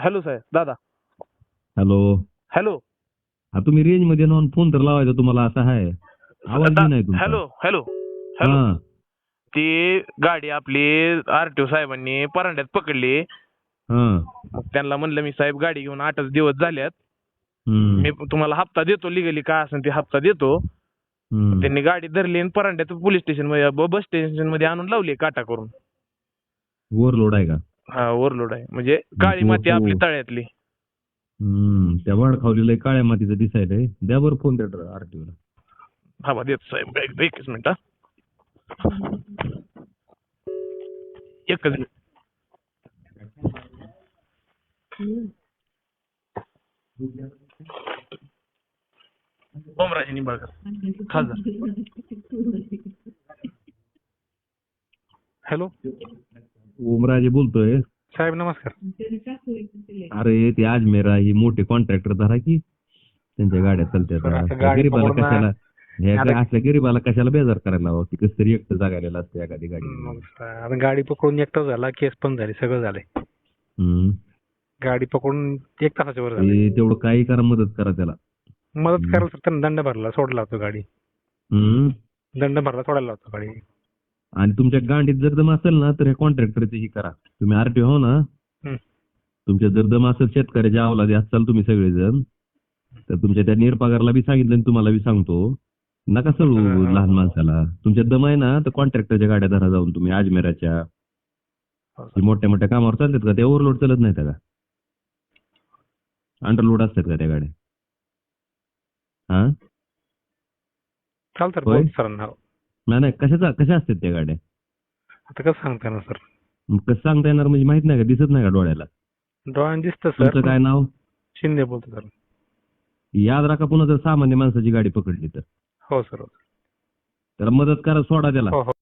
Hello साहेब दादा hello hello हा तुम्ही रेंजमध्ये नॉन फोन तर लावायचा तुम्हाला असा आहे. आवाज बी नाही तुमचा. हॅलो हॅलो हॅलो हा. ती गाडी आपली आरटीओ साहेबांनी परांड्यात पकडली. हा. मग त्यांना म्हणलं मी साहेब गाडी घेऊन आठच दिवस झाल्यात. हम्म, मी तुम्हाला हप्ता देतो लिगली काय असेल ते हप्ता देतो. हम्म. त्यांनी गाडी धरली आणि परांड्यात पोलीस स्टेशनमध्ये बस स्टेशनमध्ये आणून लावली काटा करून. ओव्हरलोड आहे का? हा ओव्हरलोड आहे. म्हणजे काळी माती आपली तळ्यातली. हम्म त्या वाडखावलेलं काळ्या मातीचं दिसायलंय. द्या बरं फोन त्या आरटीओ ला. हा देतो साहेब. एक- एकच मिनिट हा. एकच मिनिट. ओमराजे निंबाळकर खासदार. हॅलो? ओमराजे बोलतोय. साहेब नमस्कार. अरे ते अजमेरा ही मोठे कॉन्ट्रॅक्टर धरा की. त्यांच्या गाड्या चालत्यात बरं, आता त्या गाडी गरीबाला कशाला असल्या गरीबाला कशाला बेजार करायला हवं ती कसं तरी एकटं जागायला असते एखादी गाडी. गाडी पकडून एक तास झाला केस पण झाली सगळं हम्म. गाडी पकडून एक तासाच्या वर झाली तेवढं काही करा मदत करा त्याला. मदत. करायला तर त्यांना दंड भरला सोडला होतो गाडी. दंड भरला सोडायला होतो गाडी. आणि तुमच्या गांडीत जर दम असेल ना तर हे कॉन्ट्रॅक्टरची ही करा. तुम्ही आरटीओ हो ना. तुमच्या जर दम असेल शेतकऱ्याच्या अवलादी असाल तुम्ही सगळेजण. तर तुमच्या त्या निरपगारला बी सांगितलं आणि तुम्हाला बी सांगतो. नका सळू हा. लहान माणसाला. तुमच्या दम आहे ना तर कॉन्ट्रॅक्टरच्या गाड्या धरा जाऊन तुम्ही. अजमेराच्या. हो, मोठ्या मोठ्या कामावर चालतात का ते ओव्हरलोड चालत नाहीत का? अंडरलोड असतात का त्या गाड्या? हा? चालतं होय? बोल सरांना नाही नाही कशाचा कशा असतात त्या गाड्या? आता कसं सांगता येणार सर? मग कसं सांगता येणार म्हणजे माहीत नाही का दिसत नाही का डोळ्याला? डोळ्यानं दिसतं तुमचं सर काय नाव? शिंदे बोलतो सर. याद राखा पुन्हा जर सामान्य माणसाची गाडी पकडली तर. हो सर. त्याला मदत करा सोडा त्याला. हो हो.